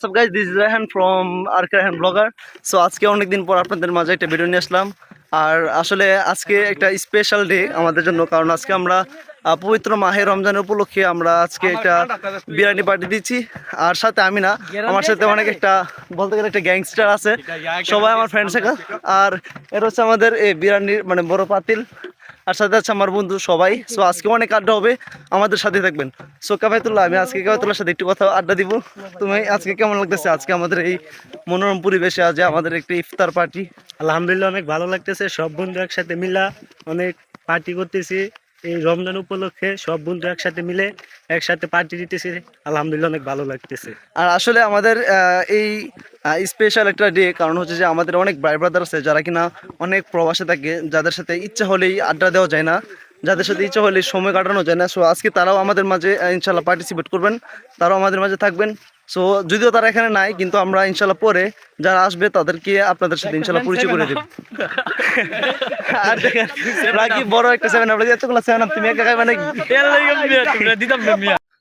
What's up guys this is Raihan from R Raihan blogger so আজকে অনেকদিন পর আপনাদের মাঝে একটা ভিডিও নিয়ে আসলাম। আর আসলে আজকে একটা স্পেশাল ডে আমাদের জন্য কারণ আজকে আমরা পবিত্র মাহে রমজানের উপলক্ষে আমরা আজকে একটা বিরিয়ানি পার্টি দিচ্ছি। আর সাথে আমি না আমার সাথে অনেক একটা বলতে গেলে একটা গ্যাংস্টার আছে। সবাই আমার ফ্রেন্ড সার্কেল আর এটা হচ্ছে আমাদের এই বিরিয়ানির মানে বড় পাতিল। আর সাথে আছে আমার বন্ধু সবাই। সো আজকে অনেক আড্ডা হবে আমাদের সাথে থাকবেন। সো কাবায়তুল্লাহ আমি আজকে কাবায়তুল্লাহর সাথে একটু কথা আড্ডা দিব। তুমি আজকে কেমন লাগতেছে? আজকে আমাদের এই মনোরম পরিবেশে আজ আমাদের একটি ইফতার পার্টি। আলহামদুলিল্লাহ অনেক ভালো লাগতেছে। সব বন্ধু একসাথে মিলা অনেক পার্টি করতেছি। এই রমজান উপলক্ষে সব বন্ধু একসাথে মিলে একসাথে পার্টি দিতেছে। আলহামদুলিল্লাহ অনেক ভালো লাগতেছে। আর আসলে আমাদের এই স্পেশাল একটা ডে কারণ হচ্ছে যে আমাদের অনেক ভাই ব্রাদার আছে যারা কিনা অনেক প্রবাসে থাকে, যাদের সাথে ইচ্ছা হলেই আড্ডা দেওয়া যায় না। যাদের সাথে ইচ্ছা হলেই সময় কাটানো যায় না। সো আজকে তারাও আমাদের মাঝে ইনশাল্লাহ পার্টিসিপেট করবেন। তারাও আমাদের মাঝে থাকবেন। সো যদিও তারা এখানে নাই কিন্তু আমরা ইনশাল্লাহ পরে যারা আসবে তাদেরকে আপনাদের সাথে ইনশাল্লাহ পরিচয় করে দেব। আর দেখেন রাকি বড় একটা সেভেন আপ এতগুলো সেভেন তুমি একা খাই মানে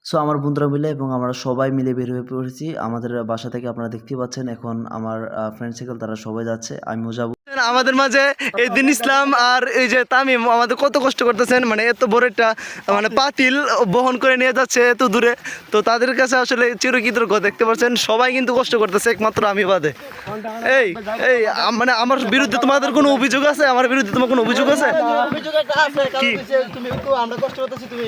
সো আমার বন্ধুরা মিলে এবং আমরা সবাই মিলে বের হয়ে পড়েছি। আমাদের বাসা থেকে আপনারা দেখতে পাচ্ছেন এখন আমার ফ্রেন্ড সার্কেল তারা সবাই যাচ্ছে। আমিও যাব। আমাদের মাঝে এই দিন ইসলাম আর এই যে তামিম আমাদের কত কষ্ট করতেছেন মানে এত বড় একটা মানে পাতিল বহন করে নিয়ে যাচ্ছে এত দূরে। তো তাদের কাছে আসলে চিরকৃতজ্ঞ দেখতে পাচ্ছেন সবাই কিন্তু কষ্ট করতেছে একমাত্র আমি বাদে। এই এই মানে আমার বিরুদ্ধে তোমাদের কোনো অভিযোগ আছে? আমার বিরুদ্ধে তোমার কোনো অভিযোগ আছে? কি? আমরা কষ্ট করতেছি তুমি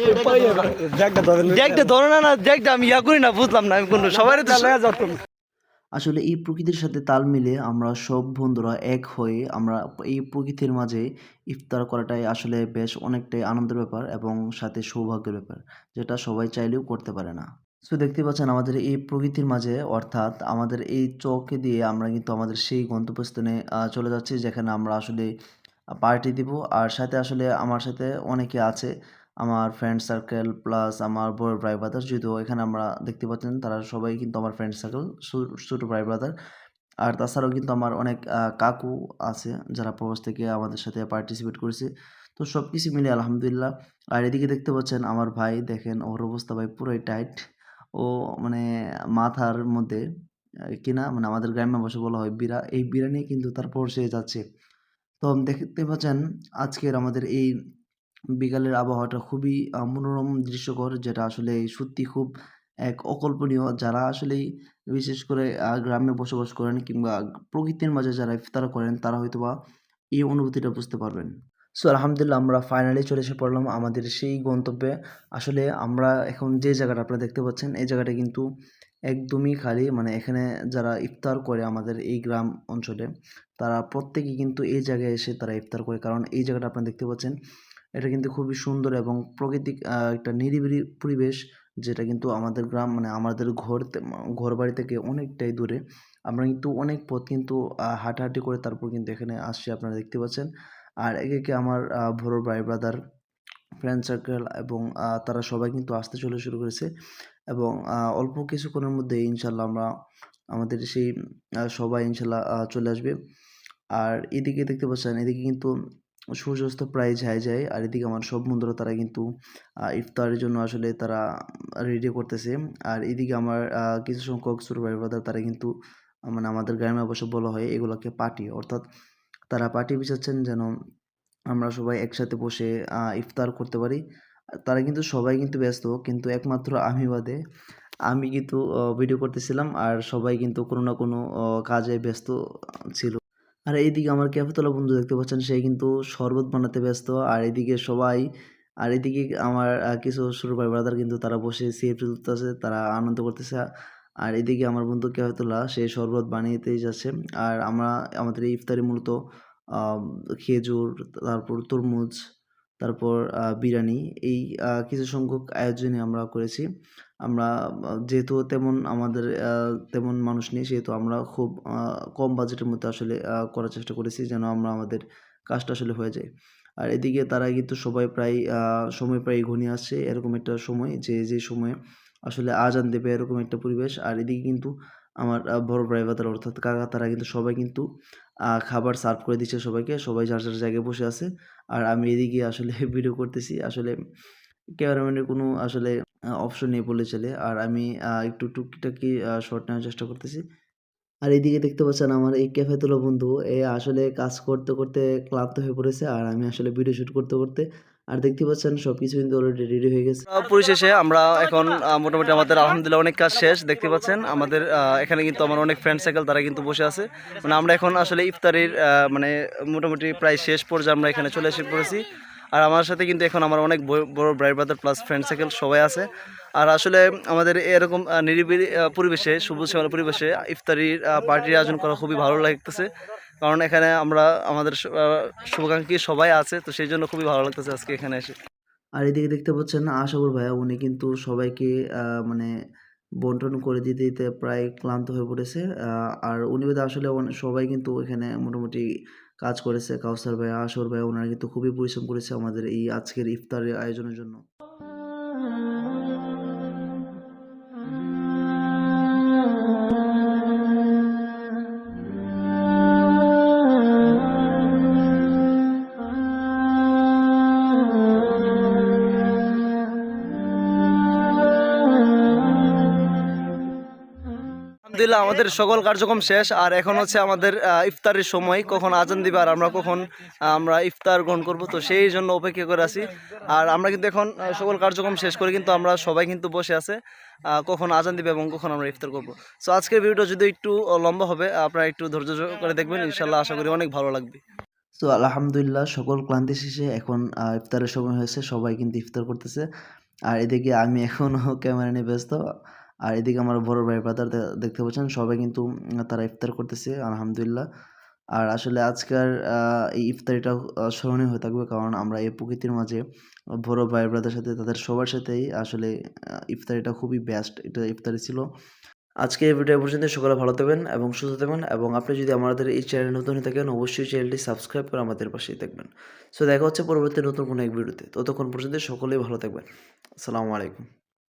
জ্যাকটা ধরো না না জ্যাকটা আমি ইয়া করি না বুঝলাম না আমি কোনো সবাই তো আসলে এই প্রকৃতির সাথে তাল মিলে আমরা সব বন্ধুরা এক হয়ে আমরা এই প্রকৃতির মাঝে ইফতার করাটাই আসলে বেশ অনেকটাই আনন্দের ব্যাপার এবং সাথে সৌভাগ্যের ব্যাপার, যেটা সবাই চাইলেও করতে পারে না। সো দেখতে পাচ্ছেন আমাদের এই প্রকৃতির মাঝে অর্থাৎ আমাদের এই চৌকে দিয়ে আমরা কিন্তু আমাদের সেই গন্তব্যস্থানে চলে যাচ্ছি যেখানে আমরা আসলে পার্টি দিব। আর সাথে আসলে আমার সাথে অনেকে আছে। আমার ফ্রেন্ড সার্কেল প্লাস আমার বড় ভাই ব্রাদার যদিও এখানে আমরা দেখতে পাচ্ছেন তারা সবাই কিন্তু আমার ফ্রেন্ড সার্কেল ছোটো ভাই ব্রাদার আর তাছাড়াও কিন্তু আমার অনেক কাকু আছে, যারা প্রবাস থেকে আমাদের সাথে পার্টিসিপেট করেছে। তো সব কিছু মিলে আলহামদুলিল্লাহ। আর এদিকে দেখতে পাচ্ছেন আমার ভাই, দেখেন ওর অবস্থা ভাই পুরোই টাইট ও মানে মাথার মধ্যে কিনা মানে আমাদের গ্রাম্য ভাষা বলা হয় বিরা এই বিরা নিয়ে কিন্তু তারপর সে যাচ্ছে। তো দেখতে পাচ্ছেন আজকের আমাদের এই বিকালের আবহাওয়াটা খুবই মনোরম দৃশ্যকর, যেটা আসলে সত্যি খুব এক অকল্পনীয়। যারা আসলেই বিশেষ করে গ্রামে বসবাস করেন কিংবা প্রকৃতির মাঝে যারা ইফতার করেন, তারা হয়তো বা এই অনুভূতিটা বুঝতে পারবেন। সো আলহামদুলিল্লাহ আমরা ফাইনালি চলে এসে পড়লাম আমাদের সেই গন্তব্যে। আসলে আমরা এখন যে জায়গাটা আপনারা দেখতে পাচ্ছেন, এই জায়গাটা কিন্তু একদমই খালি। মানে এখানে যারা ইফতার করে আমাদের এই গ্রাম অঞ্চলে, তারা প্রত্যেকেই কিন্তু এই জায়গায় এসে তারা ইফতার করে। কারণ এই জায়গাটা আপনারা দেখতে পাচ্ছেন এটা কিন্তু খুবই সুন্দর এবং প্রকৃতিক একটা নিরিবিলি পরিবেশ যেটা কিন্তু আমাদের গ্রাম মানে আমাদের ঘর ঘর বাড়ি থেকে অনেকটাই দূরে। আমরা কিন্তু অনেক পথ কিন্তু হাঁটাহাঁটি করে তারপর কিন্তু এখানে আসছি, আপনারা দেখতে পাচ্ছেন। আর একে একে আমার বড় ভাই ব্রাদার ফ্রেন্ড সার্কেল এবং তারা সবাই কিন্তু আসতে চলে শুরু করেছে। এবং অল্প কিছুক্ষণের মধ্যে ইনশাল্লাহ আমরা আমাদের সেই সবাই ইনশাল্লাহ চলে আসবে। আর এদিকে দেখতে পাচ্ছেন, এদিকে কিন্তু সূর্যাস্ত প্রায় যায় যায় আর এদিকে আমার সব বন্ধুরা তারা কিন্তু ইফতারের জন্য আসলে তারা রেডি করতেছে। আর এদিকে আমার কিছু সংখ্যক ছোট ভাই তারা কিন্তু মানে আমাদের গ্রামে অবশ্য বলা হয় এগুলোকে পার্টি অর্থাৎ তারা পার্টি বিছাচ্ছেন যেন আমরা সবাই একসাথে বসে ইফতার করতে পারি। তারা কিন্তু সবাই কিন্তু ব্যস্ত, কিন্তু একমাত্র আমি বাদে। আমি কিন্তু ভিডিও করতেছিলাম আর সবাই কিন্তু কোনো না কোনো কাজে ব্যস্ত ছিল। আর এইদিকে আমার ক্যাফেতলা বন্ধু দেখতে পাচ্ছেন, সে কিন্তু শরবত বানাতে ব্যস্ত। আর এদিকে সবাই, আর এদিকে আমার কিছু শুরু ভাই ব্রাদার কিন্তু তারা বসে সিএফটি তুলতেছে তারা আনন্দ করতেছে। আর এদিকে আমার বন্ধু ক্যাফেতলা সে শরবত বানিয়েতেই যাচ্ছে। আর আমরা, আমাদের এই ইফতারি মূলত খেজুর, তারপর তরমুজ তারপর বিরিয়ানি। এই কিছু সংখ্যক আয়োজনে আমরা করেছি। আমরা যেহেতু তেমন আমাদের তেমন মানুষ নেই, সেহেতু আমরা খুব কম বাজেটের মধ্যে আসলে করার চেষ্টা করেছি যেন আমরা আমাদের কাজটা আসলে হয়ে যায়। আর এদিকে তারা কিন্তু সবাই প্রায় সময় প্রায় ঘনিয়ে আসছে, এরকম একটা সময় যে যে সময়ে আসলে আজান দেবে এরকম একটা পরিবেশ। আর এদিকে কিন্তু আমার বড় ভাই অর্থাৎ কাকা, তারা কিন্তু সবাই কিন্তু খাবার সার্ভ করে দিচ্ছে সবাইকে। সবাই যার যার জায়গায় বসে আছে। আর আমি এদিকে আসলে ভিডিও করতেছি। আসলে ক্যামেরাম্যানের কোনো আসলে অপশন নেই বলে চলে। আর আমি একটু টুকিটাকি শর্ট নেওয়ার চেষ্টা করতেছি। আর এইদিকে দেখতে পাচ্ছেন আমার এই ক্যাফে তোলা বন্ধু, এ আসলে কাজ করতে করতে ক্লান্ত হয়ে পড়েছে আর আমি আসলে ভিডিও শুট করতে করতে আর দেখতে পাচ্ছেন সব কিছু কিন্তু অলরেডি রেডি হয়ে গেছে। পরিশেষে আমরা এখন মোটামুটি আমাদের আলহামদুলিল্লাহ অনেক কাজ শেষ, দেখতে পাচ্ছেন আমাদের এখানে কিন্তু আমার অনেক ফ্রেন্ড সাইকেল তারা কিন্তু বসে আছে। মানে আমরা এখন আসলে ইফতারির মানে মোটামুটি প্রায় শেষ পর্যায়ে আমরা এখানে চলে এসে পড়েছি। আর আমার সাথে কিন্তু এখন আমার অনেক বড়- bright brother plus friend circle সবাই আছে। আর আসলে আমাদের এরকম নিরিবিলি পরিবেশে, সবুজ শ্যামল পরিবেশে ইফতারির পার্টির আয়োজন করা খুবই ভালো লাগতেছে। কারণ এখানে আমরা, আমাদের শুভাকাঙ্ক্ষী সবাই আছে, তো সেই জন্য খুবই ভালো লাগতেছে আজকে এখানে এসে। আর এদিকে দেখতে পাচ্ছেন আশাকুর ভাইয়া উনি কিন্তু সবাইকে মানে বন্টন করে দিতে দিতে প্রায় ক্লান্ত হয়ে পড়েছে। আর উনি আসলে সবাই কিন্তু এখানে মোটামুটি কাজ করেছে। কাউসার ভাইয়া আশর ভাইয়া ওনারা কিন্তু খুবই পরিশ্রম করেছে আমাদের এই আজকের ইফতারের আয়োজনের জন্য। আলহামদুলিল্লাহ, আমাদের সকল কার্যক্রম শেষ। আর এখন হচ্ছে আমাদের ইফতারের সময়। কখন আজান দিবে আর আমরা কখন আমরা ইফতার গ্রহণ করব। তো সেই জন্য অপেক্ষা করে আছি। আর আমরা কিন্তু এখন সকল কার্যক্রম শেষ করে কিন্তু আমরা সবাই কিন্তু বসে আছে কখন আজান দিবে এবং কখন আমরা ইফতার করব। সো আজকের ভিডিওটা যদি একটু লম্বা হবে, আপনারা একটু ধৈর্য করে দেখবেন। ইনশাল্লাহ আশা করি অনেক ভালো লাগবে। তো আলহামদুলিল্লাহ, সকল ক্লান্তি শেষে এখন ইফতারের সময় হয়েছে। সবাই কিন্তু ইফতার করতেছে। আর এদিকে আমি এখনও ক্যামেরা নিয়ে ব্যস্ত। আর এদিকে আমার বড় ভাই ব্রাদার দেখতে পাচ্ছেন, সবাই কিন্তু তারা ইফতার করতেছে, আলহামদুলিল্লাহ। আর আসলে আজকের এই ইফতারিটা স্মরণীয় হয়ে থাকবে, কারণ আমরা এই প্রকৃতির মাঝে বড় ভাই ব্রাদার সাথে, তাদের সবার সাথেই আসলে ইফতারিটা খুবই বেস্ট এটা ইফতারি ছিল। আজকে এই ভিডিও পর্যন্ত সকালে ভালো থাকবেন এবং সুস্থ থাকবেন এবং আপনি যদি আমাদের এই চ্যানেল নতুন হয়ে থাকেন, অবশ্যই চ্যানেলটি সাবস্ক্রাইব করে আমাদের পাশেই থাকবেন। সো দেখা হচ্ছে পরবর্তী নতুন কোনো এক ভিডিওতে ততক্ষণ পর্যন্ত সকলেই ভালো থাকবেন। আসসালামু আলাইকুম।